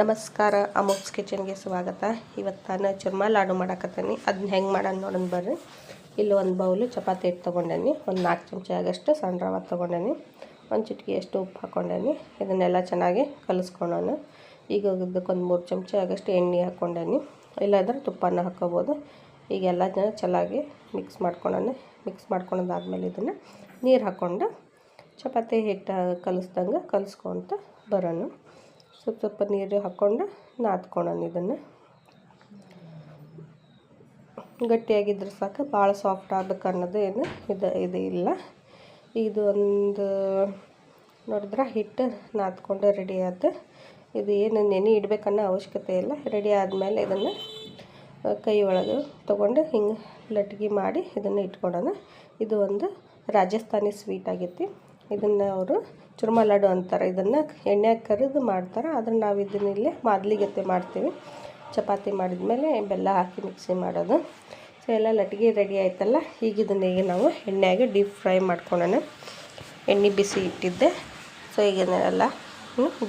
ನಮಸ್ಕಾರ ಅಮೋಕ್ಸ್ ಕಿಚನ್ಗೆ ಸ್ವಾಗತ. ಇವತ್ತು ನಾನು ಚುರ್ಮಾ ಲಾಡು ಮಾಡಾಕತ್ತೀನಿ. ಅದನ್ನ ಹೆಂಗೆ ಮಾಡೋಣ ನೋಡೋಣ ಬರ್ರಿ. ಇಲ್ಲಿ ಒಂದು ಬೌಲು ಚಪಾತಿ ಹಿಟ್ಟು ತೊಗೊಂಡೇನಿ, ಒಂದು ನಾಲ್ಕು ಚಮಚ ಆಗಷ್ಟು ಸಣ್ಣ ರವೆ ತೊಗೊಂಡೇನಿ, ಒಂದು ಚಿಟಿಕೆ ಅಷ್ಟು ಉಪ್ಪು ಹಾಕ್ಕೊಂಡೇನಿ ಇದನ್ನೆಲ್ಲ ಚೆನ್ನಾಗಿ ಕಲಿಸ್ಕೊಳ್ಳೋಣ ಈಗ ಇದಕ್ಕೊಂದು ಮೂರು ಚಮಚ ಆಗಷ್ಟು ಎಣ್ಣೆ ಹಾಕ್ಕೊಂಡೇನಿ ಇಲ್ಲಾಂದ್ರೆ ತುಪ್ಪನ ಹಾಕ್ಕೋಬೋದು ಈಗ ಎಲ್ಲ ಜನ ಚೆನ್ನಾಗಿ ಮಿಕ್ಸ್ ಮಾಡ್ಕೊಳ್ಳೋಣ ಮಿಕ್ಸ್ ಮಾಡ್ಕೊಳೋದಾದ್ಮೇಲೆ ಇದನ್ನು ನೀರು ಹಾಕ್ಕೊಂಡು ಚಪಾತಿ ಹಿಟ್ಟು ಕಲಿಸ್ದಂಗೆ ಕಲಿಸ್ಕೊತ ಬರೋಣ. ಸ್ವಲ್ಪ ಸ್ವಲ್ಪ ನೀರು ಹಾಕ್ಕೊಂಡು ನಾದ್ಕೊಳ್ಳೋಣ ಇದನ್ನು. ಗಟ್ಟಿಯಾಗಿದ್ರೆ ಸಾಕು, ಭಾಳ ಸಾಫ್ಟ್ ಆಗಬೇಕು ಅನ್ನೋದು ಏನು ಇದು ಇದು ಇಲ್ಲ. ಇದು ಒಂದು ನೋಡಿದ್ರೆ ಹಿಟ್ಟು ನಾದ್ಕೊಂಡು ರೆಡಿ ಆಯ್ತು. ಇದು ಏನು ನೆನೆ ಇಡಬೇಕನ್ನೋ ಅವಶ್ಯಕತೆ ಇಲ್ಲ. ರೆಡಿ ಆದಮೇಲೆ ಇದನ್ನು ಕೈ ಒಳಗೆ ತೊಗೊಂಡು ಹಿಂಗೆ ಲಟ್ಗೆ ಮಾಡಿ ಇದನ್ನು ಇಟ್ಕೊಳ್ಳೋಣ. ಇದು ಒಂದು ರಾಜಸ್ಥಾನಿ ಸ್ವೀಟ್ ಆಗೈತಿ. ಇದನ್ನು ಅವರು ಚುರ್ಮ ಲಾಡು ಅಂತಾರೆ. ಇದನ್ನು ಎಣ್ಣೆಗೆ ಕರಿದು ಮಾಡ್ತಾರೆ. ಆದರೆ ನಾವು ಇದನ್ನ ಇಲ್ಲೇ ಮಾದಲಿಗತ್ತೆ ಮಾಡ್ತೀವಿ. ಚಪಾತಿ ಮಾಡಿದ ಮೇಲೆ ಬೆಲ್ಲ ಹಾಕಿ ಮಿಕ್ಸಿ ಮಾಡೋದು. ಸೊ ಎಲ್ಲ ಲಟ್ಗೆ ರೆಡಿ ಆಯ್ತಲ್ಲ? ಈಗ ಇದನ್ನ ಈಗ ನಾವು ಎಣ್ಣೆಗೆ ಡೀಪ್ ಫ್ರೈ ಮಾಡ್ಕೊಳೋಣ. ಎಣ್ಣೆ ಬಿಸಿ ಇಟ್ಟಿದ್ದೆ. ಸೊ ಈಗ ಇದನ್ನೆಲ್ಲ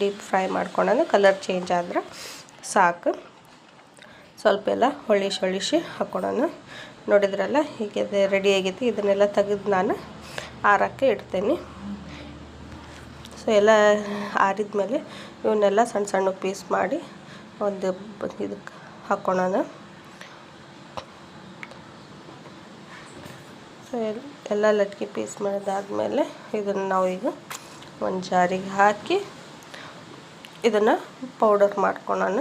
ಡೀಪ್ ಫ್ರೈ ಮಾಡ್ಕೊಳ್ಳೋಣ ಕಲರ್ ಚೇಂಜ್ ಆದ್ರೆ ಸಾಕು. ಸ್ವಲ್ಪ ಎಲ್ಲ ಹೊಳಿಸಿ ಹೊಳಿಸಿ ಹಾಕೊಳೋಣ. ನೋಡಿದ್ರಲ್ಲ ಹೀಗೆ ರೆಡಿ ಆಗೈತಿ ಇದನ್ನೆಲ್ಲ ತೆಗೆದು ನಾನು ಆರಕ್ಕೆ ಇಡ್ತೀನಿ. ಸೊ ಎಲ್ಲ ಆರಿದ ಮೇಲೆ ಇವನ್ನೆಲ್ಲ ಸಣ್ಣ ಸಣ್ಣ ಪೀಸ್ ಮಾಡಿ ಒಂದು ಇದಕ್ಕೆ ಹಾಕ್ಕೊಳ್ಳೋಣ ಸೊ ಎಲ್ಲ ಲಟ್ಕಿ ಪೀಸ್ ಮಾಡಿದಾದ್ಮೇಲೆ ಇದನ್ನು ನಾವು ಈಗ ಒಂದು ಜಾರಿಗೆ ಹಾಕಿ ಇದನ್ನು ಪೌಡರ್ ಮಾಡ್ಕೊಳ್ಳೋಣ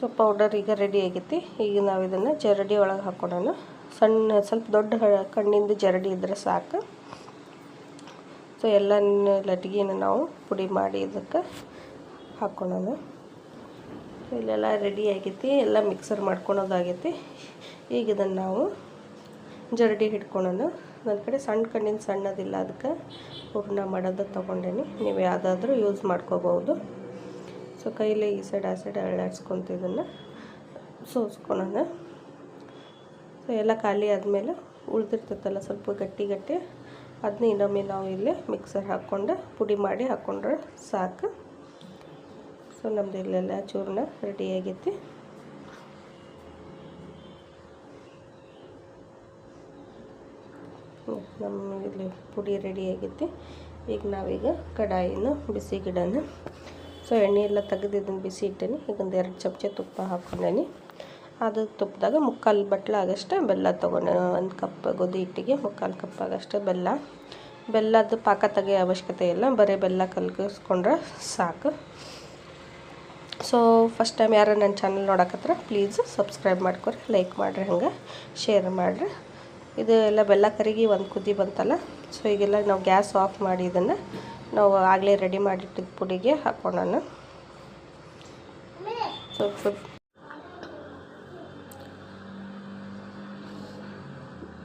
ಸೊ ಪೌಡರ್ ಈಗ ರೆಡಿ ಆಗೈತಿ. ಈಗ ನಾವು ಇದನ್ನು ಜರಡಿ ಒಳಗೆ ಹಾಕ್ಕೊಡೋಣ ಸಣ್ಣ ಸ್ವಲ್ಪ ದೊಡ್ಡ ಕಣ್ಣಿಂದ ಜರಡಿ ಇದ್ದರೆ ಸಾಕು. ಸೊ ಎಲ್ಲ ಲಟ್ಗಿನ ನಾವು ಪುಡಿ ಮಾಡಿ ಇದಕ್ಕೆ ಹಾಕ್ಕೊಳೋಣ ಇಲ್ಲೆಲ್ಲ ರೆಡಿ ಆಗೈತಿ. ಎಲ್ಲ ಮಿಕ್ಸರ್ ಮಾಡ್ಕೊಳೋದಾಗೈತಿ. ಈಗ ಇದನ್ನು ನಾವು ಜರಡಿ ಹಿಡ್ಕೊಳೋಣ. ನನ್ನ ಕಡೆ ಸಣ್ಣ ಕಣ್ಣಿನ ಸಣ್ಣದಿಲ್ಲ ಅದಕ್ಕೆ ಹೂರ್ಣ ಮಾಡೋದು ತೊಗೊಂಡೇನಿ. ನೀವು ಯಾವುದಾದ್ರೂ ಯೂಸ್ ಮಾಡ್ಕೋಬೋದು. ಸೊ ಕೈಲೇ ಈ ಸೈಡ್ ಆ ಸೈಡ್ ಅಳ್ಳಾಡ್ಸ್ಕೊತಿದ್ದನ್ನು ಸೋಸ್ಕೊಳೋಣ. ಸೊ ಎಲ್ಲ ಖಾಲಿ ಆದಮೇಲೆ ಉಳಿದಿರ್ತೈತಲ್ಲ ಸ್ವಲ್ಪ ಗಟ್ಟಿ ಗಟ್ಟಿ ಅದನ್ನ ಇನ್ನೊಮ್ಮೆ ನಾವು ಇಲ್ಲಿ ಮಿಕ್ಸರ್ ಹಾಕ್ಕೊಂಡು ಪುಡಿ ಮಾಡಿ ಹಾಕ್ಕೊಂಡ್ರೆ ಸಾಕು. ಸೊ ನಮ್ಮದು ಇಲ್ಲೆಲ್ಲ ಚೂರ್ಣ ರೆಡಿ ಆಗೈತಿ. ನಮ್ಮ ಇಲ್ಲಿ ಪುಡಿ ರೆಡಿ ಆಗೈತಿ. ಈಗ ನಾವೀಗ ಕಡಾಯಿನ ಬಿಸಿ ಗಿಡನ ಸೊ ಎಣ್ಣೆ ಎಲ್ಲ ತೆಗೆದು ಇದನ್ನು ಬಿಸಿ ಇಟ್ಟೇನಿ. ಈಗ ಒಂದು ಎರಡು ಚಮಚ ತುಪ್ಪ ಹಾಕ್ಕೊಂಡೇನಿ. ಅದು ತುಪ್ಪದಾಗ ಮುಕ್ಕಾಲು ಬಟ್ಲ ಆಗಷ್ಟೇ ಬೆಲ್ಲ ತೊಗೊಂಡೆ. ಒಂದು ಕಪ್ ಗೋಧಿ ಹಿಟ್ಟಿಗೆ ಮುಕ್ಕಾಲು ಕಪ್ ಆಗಷ್ಟೇ ಬೆಲ್ಲ. ಬೆಲ್ಲದ ಪಾಕ ತೆಗೆಯೋ ಅವಶ್ಯಕತೆ ಇಲ್ಲ. ಬರೀ ಬೆಲ್ಲ ಕಲ್ಗಿಸ್ಕೊಂಡ್ರೆ ಸಾಕು. ಸೊ ಫಸ್ಟ್ ಟೈಮ್ ಯಾರು ನನ್ನ ಚಾನಲ್ ನೋಡಕತ್ರ ಪ್ಲೀಸ್ ಸಬ್ಸ್ಕ್ರೈಬ್ ಮಾಡ್ಕೊರಿ, ಲೈಕ್ ಮಾಡಿರಿ ಹಂಗೆ, ಶೇರ್ ಮಾಡಿರಿ. ಇದು ಎಲ್ಲ ಬೆಲ್ಲ ಕರಿಗಿ ಒಂದು ಕುದಿ ಬಂತಲ್ಲ, ಸೊ ಈಗೆಲ್ಲ ನಾವು ಗ್ಯಾಸ್ ಆಫ್ ಮಾಡಿ ಇದನ್ನು ನಾವು ಆಗಲೇ ರೆಡಿ ಮಾಡಿಟ್ಟಿದ್ದ ಪುಡಿಗೆ ಹಾಕ್ಕೊಳ್ಳೋಣ ಸ್ವಲ್ಪ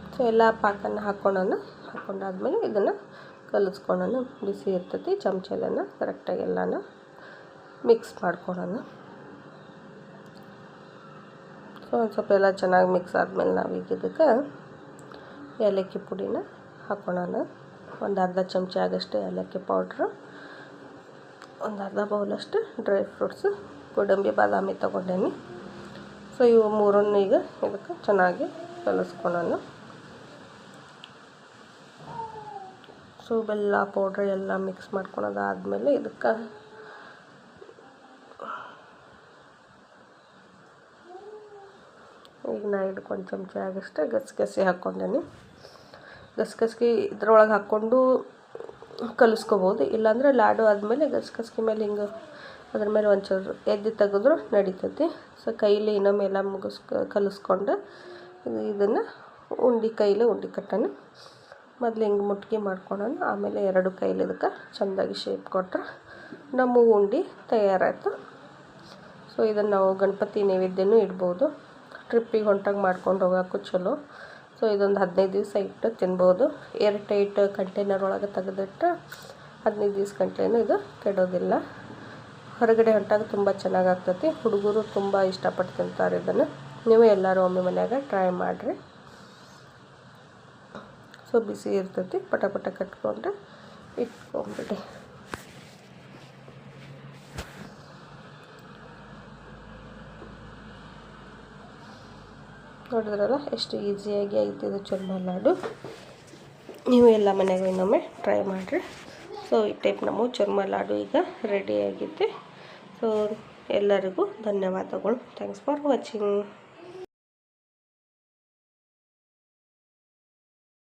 ಸೊ ಎಲ್ಲ ಪಾಕನ ಹಾಕ್ಕೊಳ್ಳೋಣ ಹಾಕ್ಕೊಂಡಾದ್ಮೇಲೆ ಇದನ್ನು ಕಲಿಸ್ಕೊಳ್ಳೋಣ ಬಿಸಿ ಇರ್ತೈತಿ ಚಮಚೆಲ್ಲನ ಕರೆಕ್ಟಾಗಿ ಎಲ್ಲನ ಮಿಕ್ಸ್ ಮಾಡ್ಕೊಳ್ಳೋಣ ಸೊ ಒಂದು ಸ್ವಲ್ಪ ಎಲ್ಲ ಚೆನ್ನಾಗಿ ಮಿಕ್ಸ್ ಆದಮೇಲೆ ನಾವೀಗ ಇದಕ್ಕೆ ಏಲಕ್ಕಿ ಪುಡಿನ ಹಾಕ್ಕೊಳ್ಳೋಣ ಒಂದು ಅರ್ಧ ಚಮಚ ಆಗಷ್ಟು ಏಲಕ್ಕಿ ಪೌಡ್ರು, ಒಂದು ಅರ್ಧ ಬೌಲಷ್ಟು ಡ್ರೈ ಫ್ರೂಟ್ಸು ಗೋಡಂಬಿ, ಬಾದಾಮಿ ತೊಗೊಂಡೇನಿ. ಸೊ ಇವು ಮೂರನ್ನು ಈಗ ಇದಕ್ಕೆ ಚೆನ್ನಾಗಿ ಕಲಿಸ್ಕೊಳೋಣ. ಸೊ ಬೆಲ್ಲ ಪೌಡ್ರ್ ಎಲ್ಲ ಮಿಕ್ಸ್ ಮಾಡ್ಕೊಳೋದಾದಮೇಲೆ ಇದಕ್ಕೆ ಈಗ ನಾ ಇದಕ್ಕೆ ಚಮಚ ಆಗಷ್ಟು ಗಸಿ ಹಾಕ್ಕೊಂಡೇನಿ. ಗಸಗಸೆ ಇದ್ರೊಳಗೆ ಹಾಕ್ಕೊಂಡು ಕಲಿಸ್ಕೋಬೋದು. ಇಲ್ಲಾಂದರೆ ಲಾಡು ಆದಮೇಲೆ ಗಸಗಸೆ ಮೇಲೆ ಹಿಂಗೆ ಅದ್ರ ಮೇಲೆ ಒಂಚೂರು ಎದ್ದು ತೆಗೆದ್ರು ನಡಿತೈತಿ. ಸೊ, ಕೈಲಿ ಇನ್ನೊಮ್ಮೆ ಎಲ್ಲ ಮುಗಿಸ್, ಕಲಿಸ್ಕೊಂಡು ಇದನ್ನು ಉಂಡಿ ಕೈಲಿ ಉಂಡಿ ಕಟ್ಟೋಣ ಮೊದಲು ಹಿಂಗೆ ಮುಟ್ಗಿ ಮಾಡ್ಕೊಳೋಣ. ಆಮೇಲೆ ಎರಡು ಕೈಲಿ ಇದಕ್ಕೆ ಚೆಂದಾಗಿ ಶೇಪ್ ಕೊಟ್ರೆ ನಮ್ಮ ಉಂಡೆ ತಯಾರಾಯಿತು. ಸೊ, ಇದನ್ನು ನಾವು ಗಣಪತಿ ನೈವೇದ್ಯನೂ ಇಡ್ಬೋದು. ಟ್ರಿಪ್ಪಿಗೆ ಹೊಂಟಾಗ ಮಾಡ್ಕೊಂಡು ಹೋಗೋಕ್ಕೂ ಚಲೋ. ಸೊ ಇದೊಂದು ಹದಿನೈದು ದಿವಸ ಇಟ್ಟು ತಿನ್ಬೋದು. ಏರ್ ಟೈಟ್ ಕಂಟೈನರ್ ಒಳಗೆ ತೆಗೆದಿಟ್ಟು ಹದಿನೈದು ದಿವ್ಸ ಗಂಟೆನೂ ಇದು ಕೆಡೋದಿಲ್ಲ. ಹೊರಗಡೆ ಹೊಂಟಾಗ ತುಂಬ ಚೆನ್ನಾಗಿ ಆಗ್ತೈತಿ ಹುಡುಗರು ತುಂಬ ಇಷ್ಟಪಟ್ಟು ತಿಂತಾರೆ ಇದನ್ನು. ನೀವು ಎಲ್ಲರೂ ಒಮ್ಮೆ ಮನ್ಯಾಗ ಟ್ರೈ ಮಾಡಿರಿ. ಸೊ ಬಿಸಿ ಇರ್ತೈತಿ. ಪಟ ಪಟ ಕಟ್ಕೊಂಡು ಇಟ್ಕೊಂಬಿಡಿ. ನೋಡಿದ್ರಲ್ಲ, ಎಷ್ಟು ಈಸಿಯಾಗಿ ಐತೆ ಇದು ಚುರ್ಮ ಲಾಡು ನೀವು ಎಲ್ಲ ಮನೆಗೂ ಇನ್ನೊಮ್ಮೆ ಟ್ರೈ ಮಾಡಿರಿ. ಸೊ ಈ ಟೈಪ್ ನಮ್ಮ ಚುರ್ಮ ಲಾಡು ಈಗ ರೆಡಿಯಾಗಿದೆ ಸೊ ಎಲ್ಲರಿಗೂ ಧನ್ಯವಾದಗಳು. Thanks for watching